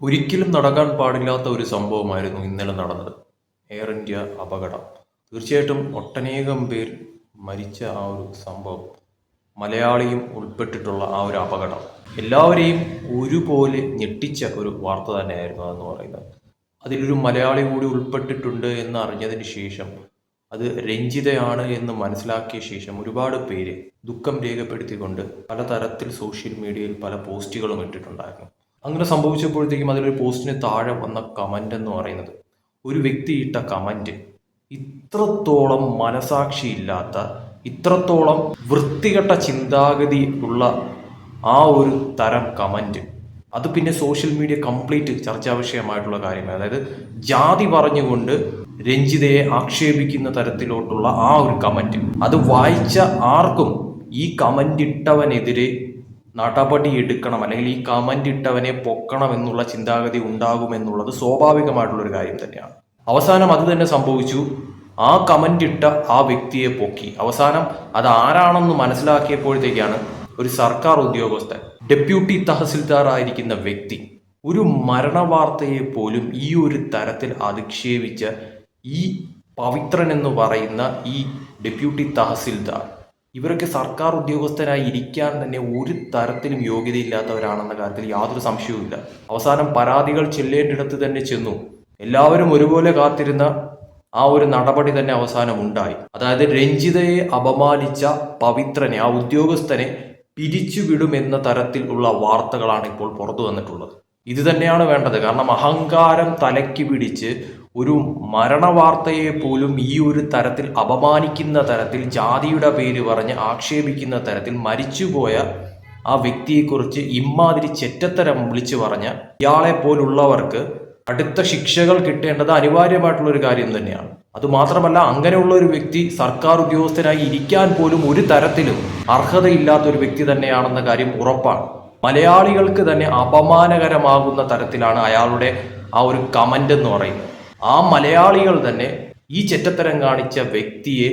ഒരിക്കലും നടക്കാൻ പാടില്ലാത്ത ഒരു സംഭവമായിരുന്നു ഇന്നലെ നടന്നത്. എയർ ഇന്ത്യ അപകടം. തീർച്ചയായിട്ടും ഒട്ടനേകം പേർ മരിച്ച ആ ഒരു സംഭവം മലയാളിയും ഉൾപ്പെട്ടിട്ടുള്ള ആ ഒരു അപകടം. എല്ലാവരെയും ഒരുപോലെ ഞെട്ടിച്ച ഒരു വാർത്ത തന്നെയായിരുന്നു അതെന്ന് പറയുന്നത്. അതിലൊരു മലയാളി കൂടി ഉൾപ്പെട്ടിട്ടുണ്ട് എന്ന് അറിഞ്ഞതിന് ശേഷം അത് രഞ്ജിതയാണ് എന്ന് മനസ്സിലാക്കിയ ശേഷം ഒരുപാട് പേര് ദുഃഖം രേഖപ്പെടുത്തിക്കൊണ്ട് പലതരത്തിൽ സോഷ്യൽ മീഡിയയിൽ പല പോസ്റ്റുകളും ഇട്ടിട്ടുണ്ടായിരുന്നു. അങ്ങനെ സംഭവിച്ചപ്പോഴത്തേക്കും അതിലൊരു പോസ്റ്റിന് താഴെ വന്ന കമന്റ് എന്ന് പറയുന്നത് ഒരു വ്യക്തി ഇട്ട കമന്റ് ഇത്രത്തോളം മനസാക്ഷിയില്ലാത്ത ഇത്രത്തോളം വൃത്തികെട്ട ചിന്താഗതി ഉള്ള ആ ഒരു തരം കമന്റ് അത് പിന്നെ സോഷ്യൽ മീഡിയ കംപ്ലീറ്റ് ചർച്ചാ വിഷയമായിട്ടുള്ള കാര്യമാണ് അതായത് ജാതി പറഞ്ഞുകൊണ്ട് രഞ്ജിതയെ ആക്ഷേപിക്കുന്ന തരത്തിലോട്ടുള്ള ആ ഒരു കമന്റ് അത് വായിച്ച ആർക്കും ഈ കമന്റ് ഇട്ടവനെതിരെ നടപടി എടുക്കണം അല്ലെങ്കിൽ ഈ കമന്റ് ഇട്ടവനെ പൊക്കണം എന്നുള്ള ചിന്താഗതി ഉണ്ടാകുമെന്നുള്ളത് സ്വാഭാവികമായിട്ടുള്ളൊരു കാര്യം തന്നെയാണ്. അവസാനം അത് തന്നെ സംഭവിച്ചു. ആ കമന്റ് ഇട്ട ആ വ്യക്തിയെ പൊക്കി. അവസാനം അത് ആരാണെന്ന് മനസ്സിലാക്കിയപ്പോഴത്തേക്കാണ് ഒരു സർക്കാർ ഉദ്യോഗസ്ഥൻ ഡെപ്യൂട്ടി തഹസിൽദാർ ആയിരിക്കുന്ന വ്യക്തി ഒരു മരണവാർത്തയെ പോലും ഈ ഒരു തരത്തിൽ അധിക്ഷേപിച്ച ഈ പവിത്രൻ എന്ന് പറയുന്ന ഈ ഡെപ്യൂട്ടി തഹസിൽദാർ ഇവരൊക്കെ സർക്കാർ ഉദ്യോഗസ്ഥരായി ഇരിക്കാൻ തന്നെ ഒരു തരത്തിലും യോഗ്യതയില്ലാത്തവരാണെന്ന കാര്യത്തിൽ യാതൊരു സംശയവുമില്ല അവസാനം പരാതികൾ ചെല്ലേണ്ടിടത്ത് തന്നെ ചെന്നു. എല്ലാവരും ഒരുപോലെ കാത്തിരുന്ന ആ ഒരു നടപടി തന്നെ അവസാനം ഉണ്ടായി. അതായത് രഞ്ജിതയെ അപമാനിച്ച പവിത്രനെ ആ ഉദ്യോഗസ്ഥനെ പിരിച്ചുവിടുമെന്ന തരത്തിൽ ഉള്ള വാർത്തകളാണ് ഇപ്പോൾ പുറത്തു വന്നിട്ടുള്ളത്. ഇത് തന്നെയാണ് വേണ്ടത്. കാരണം അഹങ്കാരം തലയ്ക്ക് പിടിച്ച് ഒരു മരണവാർത്തയെ പോലും ഈ ഒരു തരത്തിൽ അപമാനിക്കുന്ന തരത്തിൽ ജാതിയുടെ പേര് പറഞ്ഞ് ആക്ഷേപിക്കുന്ന തരത്തിൽ മരിച്ചുപോയ ആ വ്യക്തിയെക്കുറിച്ച് ഇമ്മാതിരി ചെറ്റത്തരം വിളിച്ചു പറഞ്ഞ ഇയാളെ പോലുള്ളവർക്ക് അടുത്ത ശിക്ഷകൾ കിട്ടേണ്ടത് അനിവാര്യമായിട്ടുള്ള ഒരു കാര്യം തന്നെയാണ്. അതുമാത്രമല്ല അങ്ങനെയുള്ള ഒരു വ്യക്തി സർക്കാർ ഉദ്യോഗസ്ഥനായി ഇരിക്കാൻ പോലും ഒരു തരത്തിലും അർഹതയില്ലാത്ത ഒരു വ്യക്തി തന്നെയാണെന്ന കാര്യം ഉറപ്പാണ്. മലയാളികൾക്ക് തന്നെ അപമാനകരമാകുന്ന തരത്തിലാണ് അയാളുടെ ആ ഒരു കമന്റ് എന്ന് പറയുന്നത്. ആ മലയാളികൾ തന്നെ ഈ ചെറ്റത്തരം കാണിച്ച വ്യക്തിയെ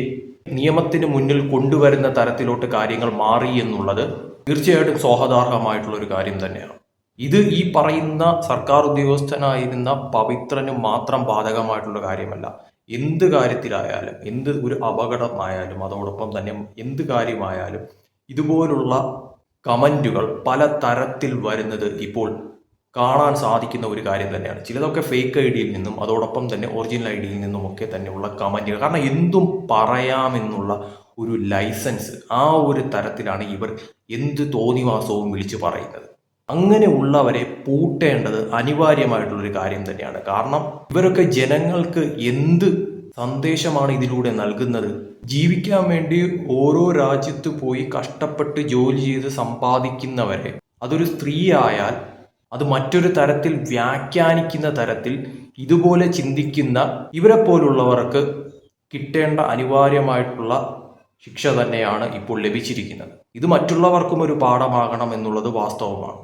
നിയമത്തിന് മുന്നിൽ കൊണ്ടുവരുന്ന തരത്തിലോട്ട് കാര്യങ്ങൾ മാറി എന്നുള്ളത് തീർച്ചയായിട്ടും സ്വാഗതാർഹമായിട്ടുള്ള ഒരു കാര്യം തന്നെയാണ്. ഇത് ഈ പറയുന്ന സർക്കാർ ഉദ്യോഗസ്ഥനായിരുന്ന പവിത്രന് മാത്രം ബാധകമായിട്ടുള്ള കാര്യമല്ല. എന്ത് കാര്യത്തിലായാലും എന്ത് ഒരു അപകടമായാലും അതോടൊപ്പം തന്നെ എന്ത് കാര്യമായാലും ഇതുപോലുള്ള കമന്റുകൾ പല തരത്തിൽ വരുന്നത് ഇപ്പോൾ കാണാൻ സാധിക്കുന്ന ഒരു കാര്യം തന്നെയാണ്. ചിലതൊക്കെ ഫേക്ക് ഐ ഡിയിൽ നിന്നും അതോടൊപ്പം തന്നെ ഒറിജിനൽ ഐ ഡിയിൽ നിന്നും ഒക്കെ തന്നെയുള്ള കമന്റുകൾ കാരണം എന്തും പറയാമെന്നുള്ള ഒരു ലൈസൻസ് ആ ഒരു തരത്തിലാണ് ഇവർ എന്ത് തോന്നിവാസവും വിളിച്ചു പറയുന്നത്. അങ്ങനെ ഉള്ളവരെ പൂട്ടേണ്ടത് അനിവാര്യമായിട്ടുള്ളൊരു കാര്യം തന്നെയാണ്. കാരണം ഇവരൊക്കെ ജനങ്ങൾക്ക് എന്ത് സന്ദേശമാണ് ഇതിലൂടെ നൽകുന്നത്? ജീവിക്കാൻ വേണ്ടി ഓരോ രാജ്യത്ത് പോയി കഷ്ടപ്പെട്ട് ജോലി ചെയ്ത് സമ്പാദിക്കുന്നവരെ അതൊരു സ്ത്രീ ആയാൽ അത് മറ്റൊരു തരത്തിൽ വ്യാഖ്യാനിക്കുന്ന തരത്തിൽ ഇതുപോലെ ചിന്തിക്കുന്ന ഇവരെ പോലുള്ളവർക്ക് കിട്ടേണ്ട അനിവാര്യമായിട്ടുള്ള ശിക്ഷ തന്നെയാണ് ഇപ്പോൾ ലഭിച്ചിരിക്കുന്നത്. ഇത് മറ്റുള്ളവർക്കും ഒരു പാഠമാകണം എന്നുള്ളത് വാസ്തവമാണ്.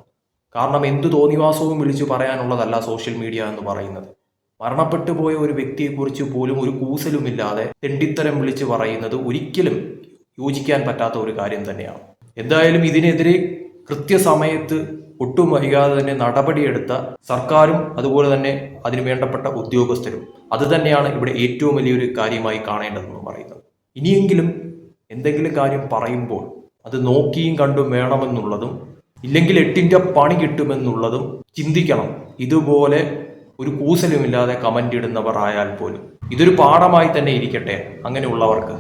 കാരണം എന്തു തോന്നിവാസവും വിളിച്ചു പറയാനുള്ളതല്ല സോഷ്യൽ മീഡിയ എന്ന് പറയുന്നത്. മരണപ്പെട്ടു പോയ ഒരു വ്യക്തിയെക്കുറിച്ച് പോലും ഒരു കൂസലുമില്ലാതെ തെണ്ടിത്തരം വിളിച്ചു പറയുന്നത് ഒരിക്കലും യോജിക്കാൻ പറ്റാത്ത ഒരു കാര്യം തന്നെയാണ്. എന്തായാലും ഇതിനെതിരെ കൃത്യസമയത്ത് ഒട്ടും വൈകാതെ തന്നെ നടപടിയെടുത്ത സർക്കാരും അതുപോലെ തന്നെ അതിന് വേണ്ടപ്പെട്ട ഉദ്യോഗസ്ഥരും. അത് തന്നെയാണ് ഇവിടെ ഏറ്റവും വലിയൊരു കാര്യമായി കാണേണ്ടതെന്ന് പറയുന്നത്. ഇനിയെങ്കിലും എന്തെങ്കിലും കാര്യം പറയുമ്പോൾ അത് നോക്കിയും കണ്ടും വേണമെന്നുള്ളതും ഇല്ലെങ്കിൽ എട്ടിന്റെ പണി കിട്ടുമെന്നുള്ളതും ചിന്തിക്കണം. ഇതുപോലെ ഒരു കൂസലുമില്ലാതെ കമന്റ് ഇടുന്നവർ ആയാൽ പോലും. ഇതൊരു പാഠമായി തന്നെ ഇരിക്കട്ടെ അങ്ങനെയുള്ളവർക്ക്.